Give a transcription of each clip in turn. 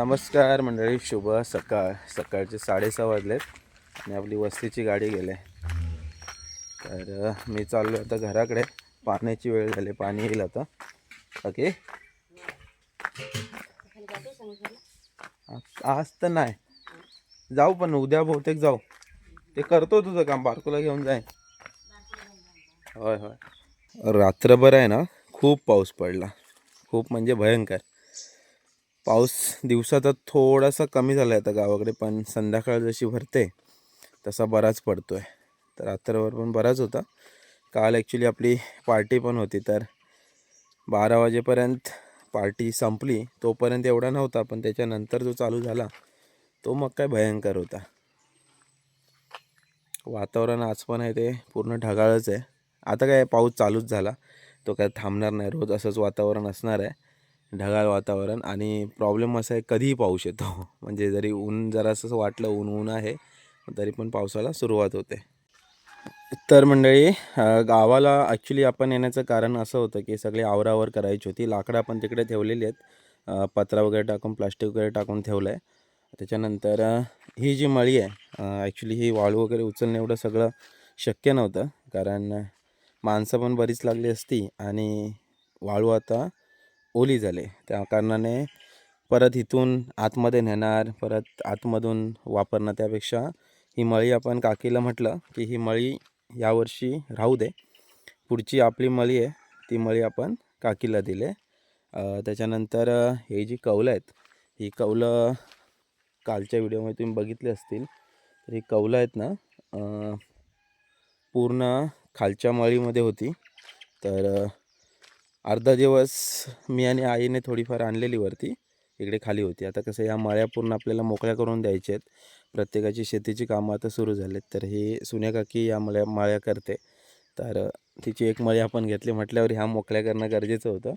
नमस्कार मंडळी शुभ सकाळ. सकाळचे साडेसहा वाजलेत आणि आपली वस्तीची गाडी गेले तर मी चाललो आता घराकडे. पाण्याची वेळ झाली पाणी येईल आता. ओके आज- आज तर नाही. जाऊ पण उद्या बहुतेक जाऊ. ते करतो तुझं काम बारकोला घेऊन जाय होय होय. रात्रभर आहे ना खूप पाऊस पडला. खूप म्हणजे भयंकर. पाऊस दिवसाचा थोडासा कमी झाला आहे आता गावाकडे पण संध्याकाळ जशी भरते तसा बराच पडतो आहे तर रात्रभर पण बराच होता. काल ॲक्च्युली आपली पार्टी पण होती तर बारा वाजेपर्यंत पार्टी संपली. तोपर्यंत एवढा नव्हता पण त्याच्यानंतर जो चालू झाला तो मग काय भयंकर होता. वातावरण आज पण आहे ते पूर्ण ढगाळच आहे. आता काय पाऊस चालूच झाला. तो काय थांबणार नाही. रोज असंच वातावरण असणार आहे. ढगाळ वातावरण आणि प्रॉब्लेम असा आहे कधीही पाऊस येतो. म्हणजे जरी ऊन जरासं वाटलं ऊन ऊन आहे तरी पण पावसाला सुरुवात होते. तर मंडळी गावाला ॲक्च्युली आपण येण्याचं कारण असं होतं की सगळी आवरावर करायची होती. लाकडं आपण तिकडे ठेवलेली आहेत. पत्रा वगैरे टाकून प्लास्टिक वगैरे टाकून ठेवलं आहे त्याच्यानंतर ही जी मळी आहे ॲक्च्युली ही वाळू वगैरे उचलणं एवढं सगळं शक्य नव्हतं. कारण माणसं पण बरीच लागली असती आणि वाळू आता ओली झाले. त्या कारणाने परत इथून आतमध्ये नेणार परत आतमधून वापरणं त्यापेक्षा ही मळी आपण काकीला म्हटलं की ही मळी यावर्षी राहू दे. पुढची आपली मळी आहे ती मळी आपण काकीला दिले त्याच्यानंतर हे जी कौलं आहेत ही कौलं कालच्या व्हिडिओमध्ये तुम्ही बघितली असतील तर ही कौलं आहेत ना पूर्ण खालच्या मळीमध्ये होती. तर अर्धा दिवस मी आणि आईने थोडीफार आणलेली वरती इकडे खाली होती. आता कसं या मळ्या पूर्ण आपल्याला मोकळ्या करून द्यायच्या आहेत. प्रत्येकाची शेतीची कामं आता सुरू झालेत. तर हे सुन्या काकी या मळ्या माळ्या करते. तर तिची एक मळी आपण घेतली म्हटल्यावर ह्या मोकळ्या करणं गरजेचं होतं.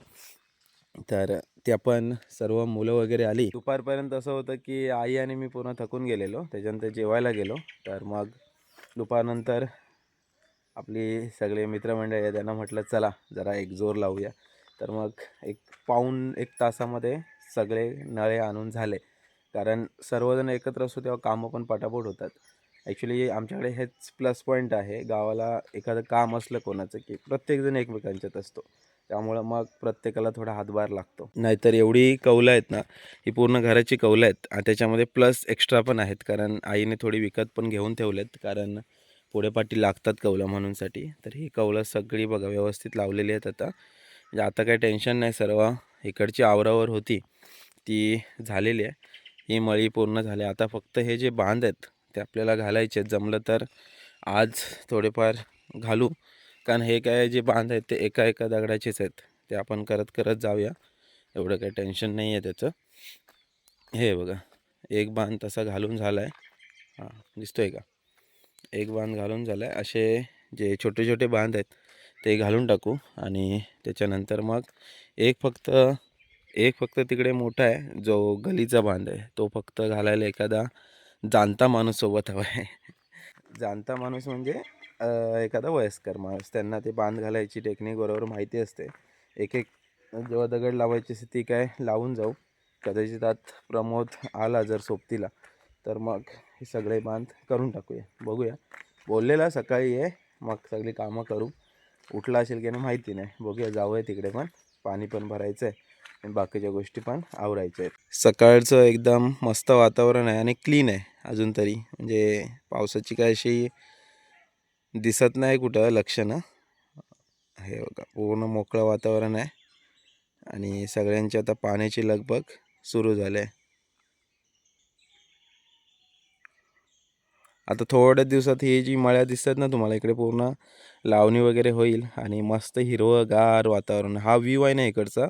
तर ते आपण सर्व मुलं वगैरे आली. दुपारपर्यंत असं होतं की आई आणि मी पूर्ण थकून गेलेलो. त्याच्यानंतर जेवायला गेलो. तर मग दुपारनंतर आपली सगळे मित्रमंडळी आहे त्यांना म्हटलं चला जरा एक जोर लावूया. तर मग एक पाऊण एक तासामध्ये सगळे नळे आणून झाले. कारण सर्वजण एकत्र असतो तेव्हा कामं पण पटापट होतात. ॲक्च्युली आमच्याकडे हेच प्लस पॉईंट आहे. गावाला एखादं काम असलं कोणाचं की प्रत्येकजण एकमेकांच्यात असतो. त्यामुळं मग प्रत्येकाला थोडा हातभार लागतो. नाहीतर एवढी कौलं आहेत ना ही पूर्ण घराची कौलं आहेत. आणि त्याच्यामध्ये प्लस एक्स्ट्रा पण आहेत. कारण आईने थोडी विकत पण घेऊन ठेवलेत. कारण पुढे पाठी लागतात कौलं म्हणूनसाठी. तर ही कौलं सगळी बघा व्यवस्थित लावलेली आहेत आता. म्हणजे आता काही टेन्शन नाही सर्व. इकडची आवरावर होती ती झालेली आहे. ही मळी पूर्ण झाली. आता फक्त हे जे बांध आहेत ते आपल्याला घालायचे आहेत. जमलं तर आज थोडेफार घालू. कारण हे काय जे बांध आहेत ते एका एका दगडाचेच आहेत. ते आपण करत करत जाऊया. एवढं काही टेन्शन नाही आहे त्याचं. हे बघा एक बांध तसा घालून झाला आहे हां दिसतोय का? एक बांध घालून झाला आहे असे जे छोटे छोटे बांध आहेत ते घालून टाकू आणि त्याच्यानंतर मग एक फक्त एक फक्त तिकडे मोठा आहे जो गलीचा बांध आहे. तो फक्त घालायला एखादा जाणता माणूस सोबत हवा आहे. जाणता माणूस म्हणजे एखादा वयस्कर माणूस. त्यांना ते बांध घालायची टेक्निक बरोबर माहिती असते. एक एक जेव्हा दगड लावायची असते ती काय लावून जाऊ. कदाचित आत प्रमोद आला जर सोबतीला. तर मग हे सगळे बांध करून टाकूया. बघूया. बोललेला सकाळी आहे. मग सगळी कामं करू. उठला असेल की नाही माहिती नाही. बघूया जाऊया तिकडे पण. पाणी पण भरायचं आहे आणि बाकीच्या गोष्टी पण आवरायच्या आहेत. सकाळचं एकदम मस्त वातावरण आहे आणि क्लीन आहे अजून तरी. म्हणजे पावसाची काय अशी दिसत नाही कुठं लक्षणं हे बघा पूर्ण मोकळं वातावरण आहे. आणि सगळ्यांची आता पाण्याची लगबग सुरू झाली आहे. आता थोड्या दिवसात ही जी मळ्या दिसतात ना तुम्हाला इकडे पूर्ण लावणी वगैरे होईल आणि मस्त हिरवंगार वातावरण. हा व्ह्यू आहे ना इकडचा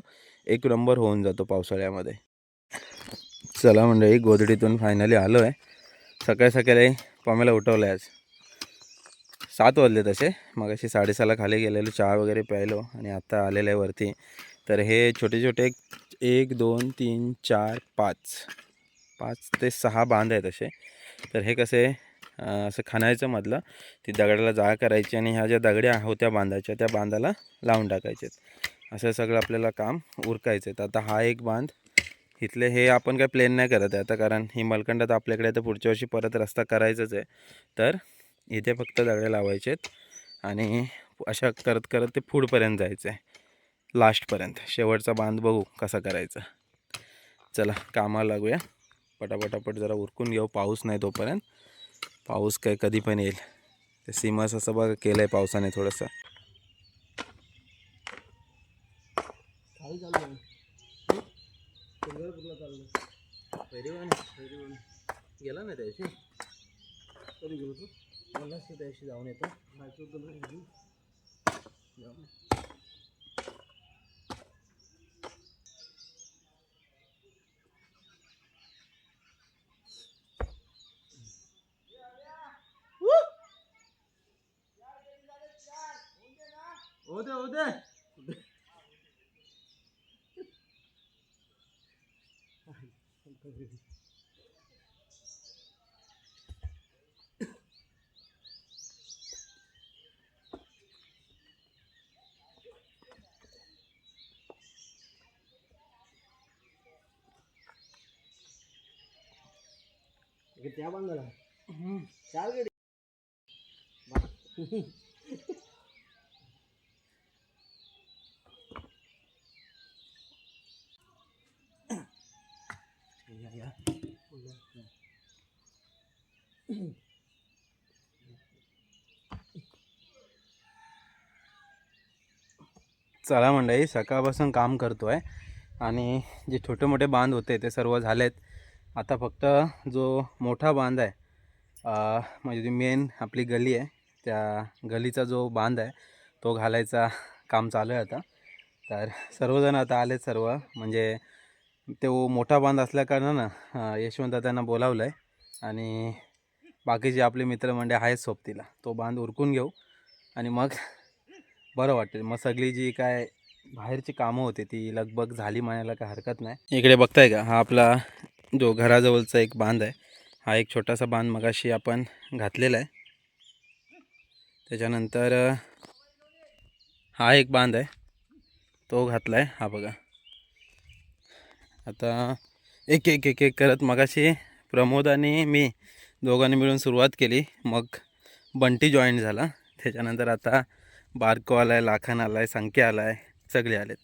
एक नंबर होऊन जातो पावसाळ्यामध्ये. चला मंडळी गोदडीतून फायनली आलो आहे सकाळी सकाळी पम्याला उठवलं आहे आज. सात वाजले तसे मग अशी साडेसहाला खाली गेलेलो चहा वगैरे प्यायलो आणि आत्ता आलेलं आहे वरती. तर हे छोटे छोटे एक दोन तीन चार पाच. पाच ते सहा बांध आहेत असे तर हे कसे असं खणायचं मधलं ती दगडाला जाळ करायची आणि ह्या ज्या दगड्या होत्या बांधायच्या त्या बांधाला लावून टाकायचे. असं सगळं आपल्याला काम उरकायचं आहे. आता हा एक बांध इथले हे आपण काय प्लेन नाही करत आहे आता कारण ही मलकंड तर आपल्याकडे तर पुढच्या वर्षी परत रस्ता करायचाच आहे. तर इथे फक्त दगडे लावायचे आहेत आणि अशा करत करत ते पुढपर्यंत जायचं आहे. लास्टपर्यंत. शेवटचा बांध बघू कसा करायचा. चला कामाला लागूया. पटापटापट जरा उरकून घेऊ. पाऊस नाही तोपर्यंत. पाऊस काय कधी पण येईल. ते सीमास असं बघा केलं आहे? पावसाने थोडंसं गेला ना त्याशी? कधी गेलो तू? मला त्याशी जाऊन येतो. जायचं होतं ना घरी. होते होते इकडे त्या बांधाला चला मंडळी सकाळपासून काम करतो आहे आणि जे छोटे मोठे बांध होते ते सर्व झालेत. आता फक्त जो मोठा बांध आहे म्हणजे जी मेन आपली गली आहे त्या गलीचा जो बांध आहे तो घालायचा काम चालू आहे आता. तर सर्वजण आता आलेत सर्व. म्हणजे तो मोठा बांध असल्याकारणानं यशवंत त्यांना बोलावलं आहे आणि बाकीचे आपले मित्रमंडळ आहेत सोबतीला. तो बांध उरकून घेऊ. आणि मग बरं वाटेल मग सगळी जी काय बाहेरची कामं होती ती लगबग झाली म्हणायला काय हरकत नाही. इकडे बघताय का? हा आपला जो घराजवळचा एक बांध आहे हा एक छोटासा बांध मगाशी आपण घातलेला आहे. त्याच्यानंतर हा एक बांध आहे. तो घातला आहे हा बघा. आता एक एक एक एक करत मगाशी प्रमोद आणि मी दोघांनी मिळून सुरुवात केली. मग बंटी जॉईन झाला. त्याच्यानंतर आता बारको आला आहे लाखन आला आहे संख्या आला आहे सगळे आलेत.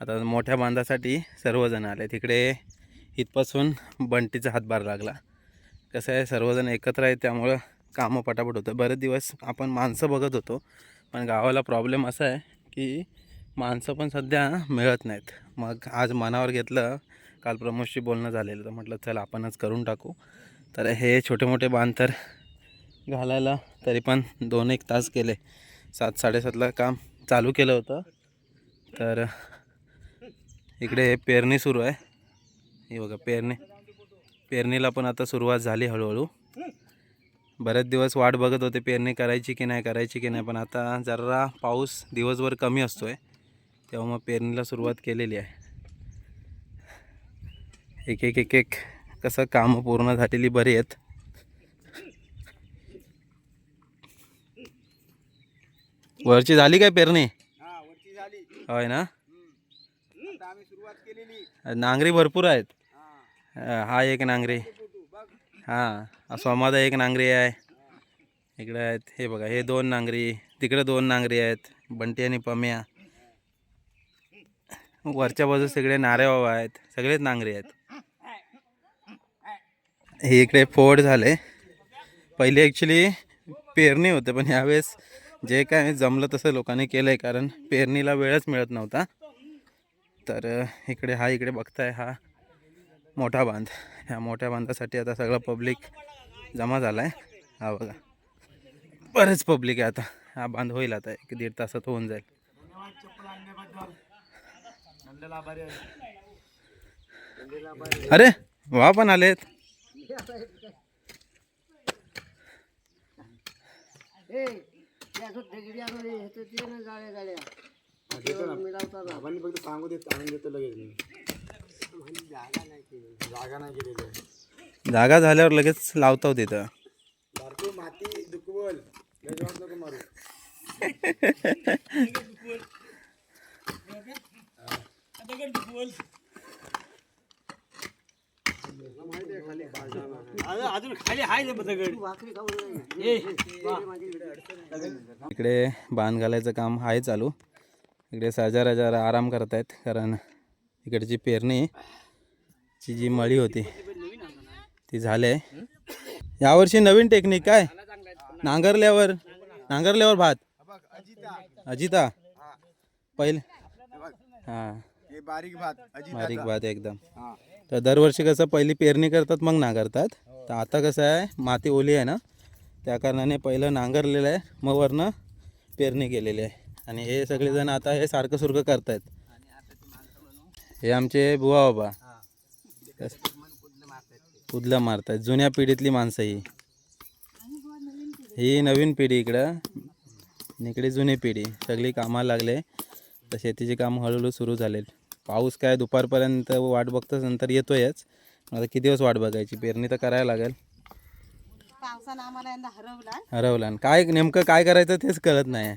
आता मोठ्या बांधासाठी सर्वजण आले तिकडे इथपासून बंटीचा हातभार लागला. कसं आहे सर्वजण एकत्र आहे त्यामुळं कामं पटापट होतं. बरेच दिवस आपण माणसं बघत होतो पण गावाला प्रॉब्लेम असा आहे की माणसं पण सध्या मिळत नाहीत. मग आज मनावर घेतलं काल प्रमोदशी बोलणं झालेलं तर म्हटलं चल आपणच करून टाकू. तर हे छोटे मोठे बांध तर घालायला तरी पण दोन एक तास केले सात साडेसातला काम चालू केलं होतं. तर इकडे पेरणी सुरू आहे. हे बघा पेरणी पेरणीला पण आता सुरुवात झाली हळूहळू. बरेच दिवस वाट बघत होते पेरणी करायची की नाही करायची की नाही पण आता जरा पाऊस दिवसभर कमी असतो आहे तेव्हा मग पेरणीला सुरुवात केलेली आहे. एक एक एक एक कसं कामं पूर्ण झालेली बरी आहेत. वरची झाली काय पेरणी? हा झाली. होय ना? आता आम्ही सुरुवात केलेली. नांगरी भरपूर आहेत. हा. हा एक नांगरी. फोटो बघ. हां सोमादा एक नांगरी आहे. इकडे आहेत हे बघा हे दोन नांगरी तिकडे दोन नांगरी आहेत बंटी आणि पम्या. वरच्या बाजूस सगळे नारे बाबा आहेत सगळेच नांगरी आहेत. हे इकडे फोड झाले. पहिले ॲक्च्युली पेरणी होते पण ह्यावेळेस जे काय जमलं तसं लोकांनी केलं आहे कारण पेरणीला वेळच मिळत नव्हता. तर इकडे हा इकडे बघताय हा मोठा बांध. ह्या मोठ्या बांधासाठी आता सगळं पब्लिक जमा झाला आहे हा बघा. बरेच पब्लिक आहे आता. हा बांध होईल आता एक दीड तासात होऊन जाईल. अरे वा पण आलेत. Hey! हे फक्त सांगू देत आणून देतो लगेच जागा नाही केली. जागा नाही केलेली जागा झाल्यावर लगेच लावता तिथं बारको माती दुखवल. नको मारू. खाली हाय ते दगड इकडे बांध घालायचं काम आहे चालू. इकडे साजा राजा आराम करतायत कारण इकडची पेरणी ची जी मळी होती ती झाली आहे. यावर्षी नवीन टेक्निक काय? नांगरल्यावर नांगरल्यावर भात. अजिता. पहिले. हां. हे बारीक भात बारीक भात एकदम. तर दरवर्षी कसं पहिली पेरणी करतात मग नांगरतात तर आता कसं आहे माती ओली आहे ना त्या कारणाने पहिलं नांगरलेलं आहे मग वरनं पेरणी केलेली आहे. आणि हे सगळेजण आता हे सारखं सुरखं करतायत. हे आमचे बुवा बाबा. कुदलं मारतात जुन्या पिढीतली माणसं ही. ही नवीन पिढी इकडं. इकडे जुनी पिढी. सगळी कामाला लागले. तर शेतीचे काम हळूहळू सुरू झाले पाऊस काय दुपारपर्यंत वाट बघतोच नंतर येतोयच. आता किती दिवस वाट बघायची? पेरणी तर करायला लागेल. पावसानं आम्हाला यंदा हरवला. हरवलं. आणि काय नेमकं काय करायचं तेच कळत नाही.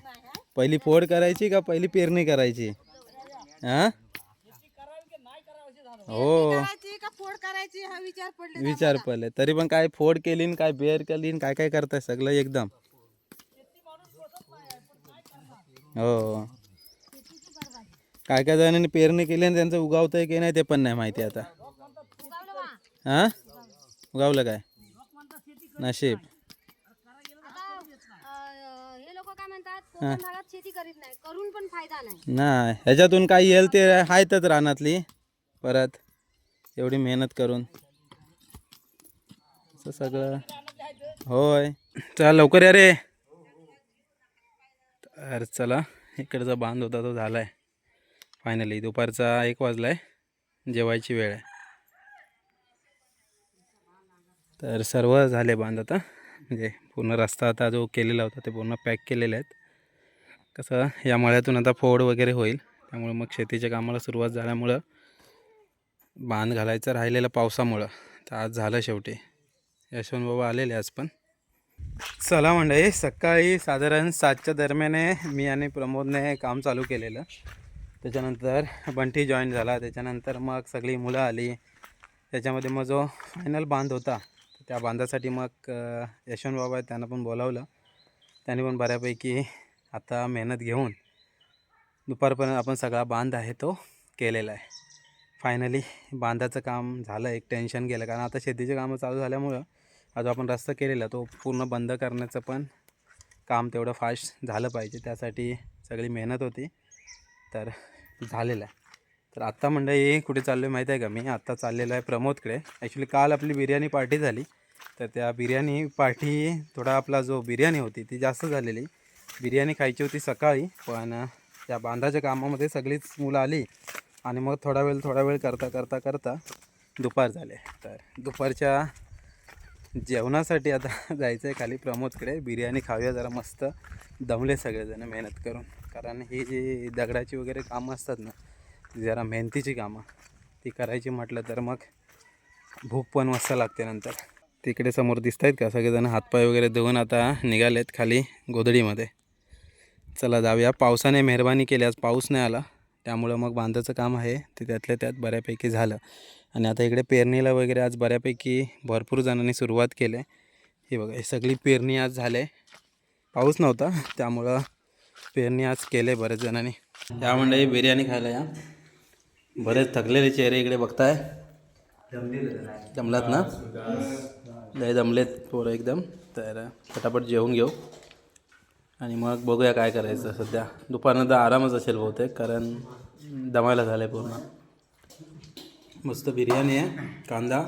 पहिली फोड करायची का पहिली पेरणी करायची? हां. हो करायची का फोड करायची हा विचार पडले विचार पडले. तरी पण काय फोड केली न काय बेअर केली न काय काय करताय सगळं एकदम. हो. काय काय जणांनी पेरणी केली आणि त्यांचं उगावतंय की नाही ते पण नाही माहिती आता. हा? उगावलं काय? नशीब. नाही ह्याच्यातून काय येईल ते आहेतच रानातली. परत एवढी मेहनत करून. सगळं. होय. चला लवकर या रे. तर चला इकडचा बांध होता तो झालाय. फायनली दुपारचा एक वाजला आहे जेवायची वेळ आहे. तर सर्व झाले बांध आता. म्हणजे पूर्ण रस्ता आता जो केलेला होता ते पूर्ण पॅक केलेले आहेत. कसं या मळ्यातून आता फोड वगैरे होईल. त्यामुळे मग शेतीच्या कामाला सुरुवात झाल्यामुळं बांध घालायचं राहिलेलं पावसामुळं. तर आज झालं शेवटी. यशवंत बाबा आलेले आज पण. चला मंडळी सकाळी साधारण सातच्या दरम्याने मी आणि प्रमोदने काम चालू केलेलं. त्याच्यानंतर बंटी जॉईन झाला. त्याच्यानंतर मग सगळी मुलं आली. त्याच्यामध्ये मग जो फायनल बांध होता त्या बांधासाठी मग यशवंत बाबा आहेत त्यांना पण बोलावलं. त्यांनी पण बऱ्यापैकी आता मेहनत घेऊन दुपारपर्यंत आपण सगळा बांध आहे तो केलेला आहे. फायनली बांधाचं काम झालं. एक टेन्शन गेलं. कारण आता शेतीचे कामं चालू झाल्यामुळं आज जो आपण रस्ता केलेला तो पूर्ण बंद करण्याचं पण काम तेवढं फास्ट झालं पाहिजे. त्यासाठी सगळी मेहनत होती. तर झालेलं आहे. तर आत्ता मंडळी कुठे चाललो आहे माहीत आहे का? मी आत्ता चाललेलो आहे प्रमोदकडे. ॲक्च्युली काल आपली बिर्याणी पार्टी झाली. तर त्या बिर्याणी पार्टी थोडा आपला जो बिर्याणी होती ती जास्त झालेली. बिर्याणी खायची होती सकाळी पण त्या बांधाच्या कामामध्ये सगळीच मुलं आली. आणि मग थोडा वेळ थोडा वेळ करता करता करता दुपार झाले. तर दुपारच्या जेवणासाठी आता जायचं आहे खाली प्रमोदकडे. बिर्याणी खाऊया जरा मस्त. दमले सगळेजण मेहनत करून. कारण ही जे दगडाची वगैरे कामं असतात ना जरा मेहनतीची कामं. ती करायची म्हटलं तर मग भूक पण मस्त लागते नंतर. तिकडे समोर दिसत आहेत का? सगळेजण हातपाय वगैरे धुवून आता निघालेत खाली गोधडीमध्ये. चला जाऊया. पावसाने मेहरबानी केली. आज पाऊस नाही आला. त्यामुळं मग बांधाचं काम आहे. ते त्यातल्या त्यात बऱ्यापैकी झालं. आणि आता इकडे पेरणीला वगैरे आज बऱ्यापैकी भरपूर जणांनी सुरुवात केली. आहे हे बघा हे सगळी पेरणी आज झाले. पाऊस नव्हता. त्यामुळं पेरणी आज केले बरेच जणांनी. या मंडळी बिर्याणी खायला या. बरेच थकलेले चेहरे इकडे बघताय. जमलात ना? लय जमलेत पोरं एकदम. तर फटाफट जेवून घेऊ. आणि मग बघूया काय करायचं सध्या. दुपारनंतर आरामच असेल बहुतेक कारण दमायला झालं आहे पूर्ण. मस्त बिर्याणी आहे कांदा.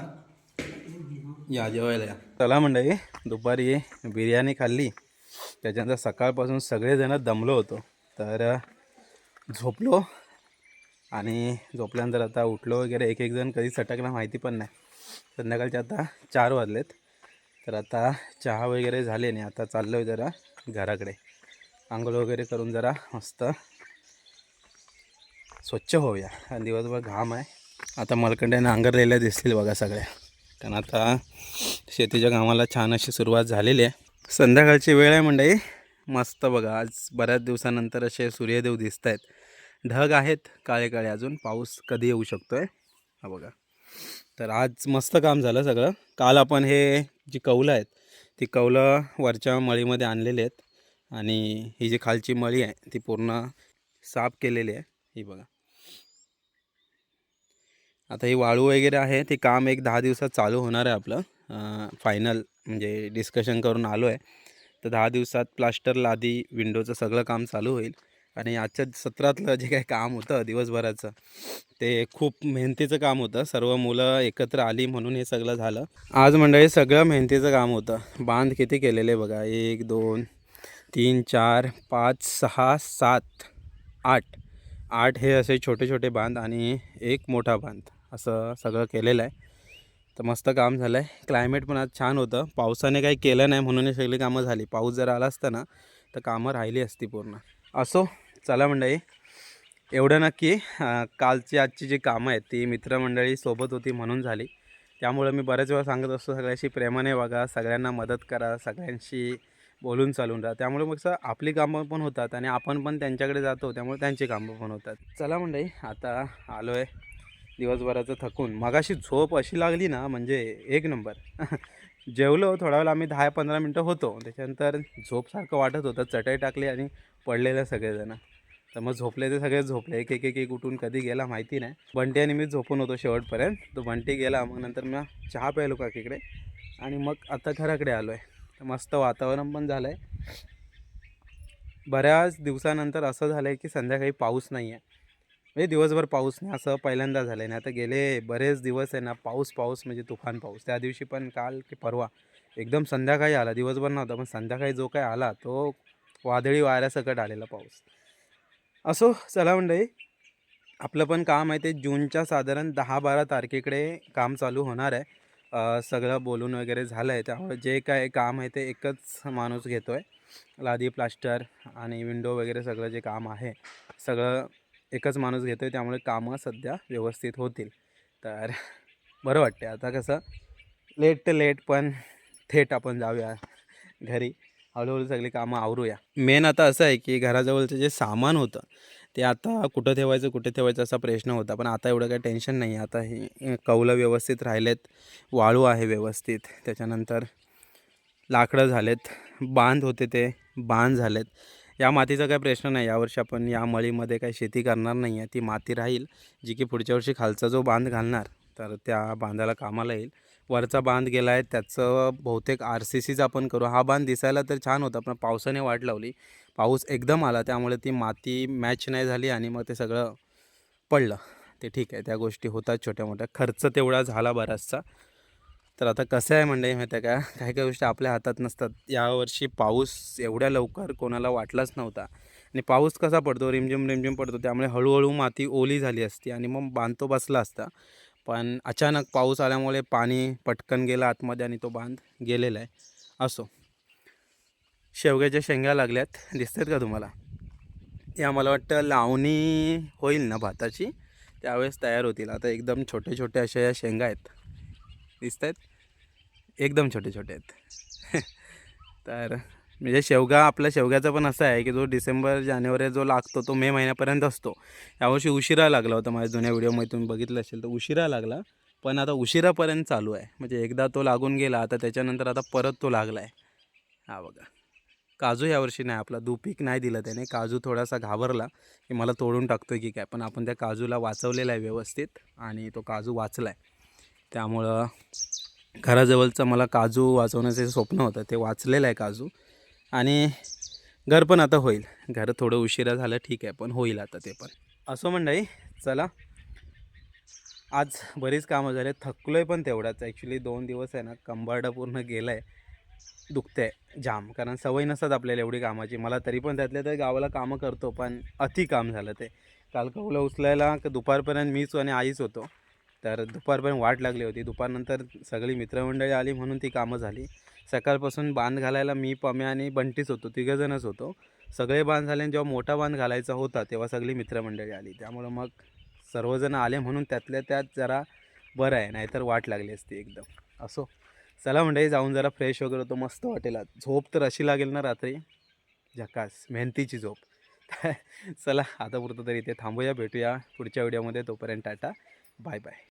या जेवायला या. चला मंडळी दुपारी बिर्याणी खाल्ली. त्याच्यानंतर सकाळपासून सगळेजण दमलो होतो. तर झोपलो आणि झोपल्यानंतर आता उठलो वगैरे. एक एक जण कधी सटकला माहिती पण नाही. संध्याकाळचे आता चार वाजलेत. तर आता चहा वगैरे झाले नाही आता चाललो आहे जरा घराकडे. आंघोळ वगैरे करून जरा मस्त स्वच्छ होऊया. आणि दिवसभर घाम आहे. आता मलकंड्याने अंगरलेल्या दिसतील बघा सगळ्या. कारण आता शेतीच्या कामाला छान अशी सुरुवात झालेली आहे. संध्याकाळची वेळ आहे मंडळी. मस्त बघा आज बऱ्याच दिवसानंतर असे सूर्यदेव दिसत आहेत ढग आहेत काळे काळे अजून पाऊस कधी येऊ शकतो आहे हा बघा. तर आज मस्त काम झालं सगळं. काल आपण हे जी कौलं आहेत ती कौलं वरच्या मळीमध्ये आणलेली आहेत आणि ही जी खालची मळी आहे ती पूर्ण साफ केलेली आहे. ही बघा. आता ही वाळू वगैरे आहे ते काम एक दहा दिवसात चालू होणार आहे आपलं फायनल म्हणजे डिस्कशन करून आलो आहे तर दहा दिवसात प्लास्टरला आधी विंडोचं सगळं काम चालू होईल. आणि आजच्या सत्रातलं जे काही काम होतं दिवसभराचं ते खूप मेहनतीचं काम होतं. सर्व मुलं एकत्र आली म्हणून हे सगळं झालं. आज मंडळी सगळं मेहनतीचं काम होतं. बांध किती केलेले बघा. एक दोन तीन चार पाच सहा सात आठ. आठ हे असे छोटे छोटे बांध आणि एक मोठा बांध. असं सगळं केलेलं आहे. तर मस्त काम झालं आहे क्लायमेट पण आज छान होतं. पावसाने काही केलं नाही म्हणून हे सगळी कामं झाली. पाऊस जर आला असता ना तर कामं राहिली असती पूर्ण. असो चला मंडळी. एवढं नक्की कालची आजची जी कामं आहेत ती मित्रमंडळी सोबत होती म्हणून झाली. त्यामुळं मी बऱ्याच वेळा सांगत असतो सगळ्याशी प्रेमाने वागा सगळ्यांना मदत करा सगळ्यांशी बोलून चालून राहा. त्यामुळे मग सर आपली कामं पण होतात आणि आपण पण त्यांच्याकडे जातो त्यामुळे त्यांची कामं पण होतात. चला मंडळी आता आलो आहे दिवसभराचं थकून. मगाशी झोप अशी लागली ना म्हणजे एक नंबर. जेवलो थोडा वेळ आम्ही दहा पंधरा मिनटं होतो. त्याच्यानंतर झोपसारखं वाटत होतं. चटई टाकली आणि पडलेलं सगळेजण. तर मग झोपले ते सगळे झोपले. एक एक एक एक उठून कधी गेला माहिती नाही. बंटी आणि मी झोपून होतो शेवटपर्यंत. तो बंटी गेला मग नंतर मी चहा प्यायलो काकीकडे. आणि मग आता घराकडे आलो आहे तर मस्त वातावरण पण झालं आहे बऱ्याच दिवसानंतर असं झालं आहे की संध्याकाळी पाऊस नाही आहे म्हणजे दिवसभर पाऊस नाही असं पहिल्यांदा झालं आहे नाही आता गेले बरेच दिवस आहे ना पाऊस पाऊस म्हणजे तुफान पाऊस. त्या दिवशी पण काल की परवा एकदम संध्याकाळी आला. दिवसभर नव्हता पण संध्याकाळी जो काय आला तो वादळी वाऱ्यासकट आलेला पाऊस. असो चला मंडळी. आपलं पण काम आहे ते जूनच्या साधारण दहा बारा तारखेकडे काम चालू होणार आहे. सगळं बोलून वगैरे झालं आहे त्यामुळे जे काय काम आहे ते एकच माणूस घेतो आहे लादी प्लास्टर आणि विंडो वगैरे सगळं जे काम आहे सगळं एकच माणूस घेतो आहे त्यामुळे कामं सध्या व्यवस्थित होतील. तर बरं वाटते आता कसं लेट ते लेट पण थेट आपण जाऊया घरी. हळूहळू सगळी कामं आवरूया. मेन आता असं आहे की घराजवळचं जे सामान होतं ते आता कुठं ठेवायचं कुठे ठेवायचं असा प्रश्न होता. पण आता एवढं काही टेन्शन नाही आता हे कौलं व्यवस्थित राहिलेत वाळू आहे व्यवस्थित. त्याच्यानंतर लाकडं झालेत बांध होते ते बांध झालेत. या मातीचा काही प्रश्न नाही. यावर्षी आपण या मळीमध्ये काही शेती करणार नाही आहे. ती माती राहील जी की पुढच्या वर्षी खालचा जो बांध घालणार तर त्या बांधाला कामाला येईल. वरचा बांध गेला आहे त्याचं बहुतेक आर सी सीचा आपण करू. हा बांध दिसायला तर छान होता पण पावसाने वाट लावली. पाऊस एकदम आला त्यामुळे ती माती मॅच नाही झाली आणि मग ते सगळं पडलं. ते ठीक आहे त्या गोष्टी होतात छोट्या मोठ्या खर्च तेवढा झाला बराचसा. तर आता कसं आहे म्हणजे माहिती आहे का? काही काही गोष्टी आपल्या हातात नसतात. यावर्षी पाऊस एवढ्या लवकर कोणाला वाटलाच नव्हता. आणि पाऊस कसा पडतो? रिमझिम रिमझिम पडतो. त्यामुळे हळूहळू माती ओली झाली असती आणि मग बांध तो बसला असता. पण अचानक पाऊस आल्यामुळे पाणी पटकन गेलं आतमध्ये आणि तो बांध गेलेला आहे. असो. शेवग्याच्या शेंगा लागल्यात. दिसतात का तुम्हाला? या मला वाटतं लावणी होईल ना भाताची? त्यावेळेस तयार होतील. आता एकदम छोटे छोटे अशा या शेंगा आहेत. दिसत आहेत एकदम छोटे छोटे आहेत. तर म्हणजे शेवगा आपल्या शेवग्याचा पण असा आहे की जो डिसेंबर जानेवारी जो लागतो तो मे महिन्यापर्यंत असतो. यावर्षी उशिरा लागला होता माझ्या जुन्या व्हिडिओमध्ये तुम्ही बघितलं असेल तर उशिरा लागला. पण आता उशिरापर्यंत चालू आहे. म्हणजे एकदा तो लागून गेला आता त्याच्यानंतर आता परत तो लागला आहे हा बघा. काजू यावर्षी नाही आपला दुपीक नाही दिलं त्याने. काजू थोडासा घाबरला की मला तोडून टाकतो की काय. पण आपण त्या काजूला वाचवलेला आहे व्यवस्थित आणि तो काजू वाचला आहे त्यामुळं घराजवळचं मला काजू वाचवण्याचं स्वप्न होतं ते वाचलेलं आहे काजू. आणि घर पण आता होईल. घर थोडं उशिरा झालं ठीक आहे पण होईल आता ते पण. असं मंडळी चला. आज बरीच कामं झाले. थकलो आहे पण तेवढाच. ॲक्च्युली दोन दिवस आहे ना कंबरडं पूर्ण गेलं आहे दुखतं आहे जाम. कारण सवय नसतात आपल्याला एवढी कामाची. मला तरी पण त्यातल्या तर गावाला कामं करतो पण अति काम झालं ते. काल कवलं उचलायला दुपारपर्यंत मीच आणि आईच होतो. तर दुपारपर्यंत वाट लागली होती. दुपारनंतर सगळी मित्रमंडळी आली म्हणून ती कामं झाली. सकाळपासून बांध घालायला मी पम्या आणि बंटीच होतो. तिघंजणच होतो. सगळे बांध झाले आणि जेव्हा मोठा बांध घालायचा होता तेव्हा सगळी मित्रमंडळी आली. त्यामुळं मग सर्वजण आले म्हणून त्यातल्या त्यात जरा बरं आहे. नाहीतर वाट लागली असती एकदम. असो. चला मंडळी जाऊन जरा फ्रेश वगैरे होतो. मस्त वाटेल झोप तर अशी लागेल ना रात्री. झकास. मेहनतीची झोप. चला आता पुरतं तरी इथे थांबूया भेटूया पुढच्या व्हिडिओमध्ये तोपर्यंत टाटा. Bye bye.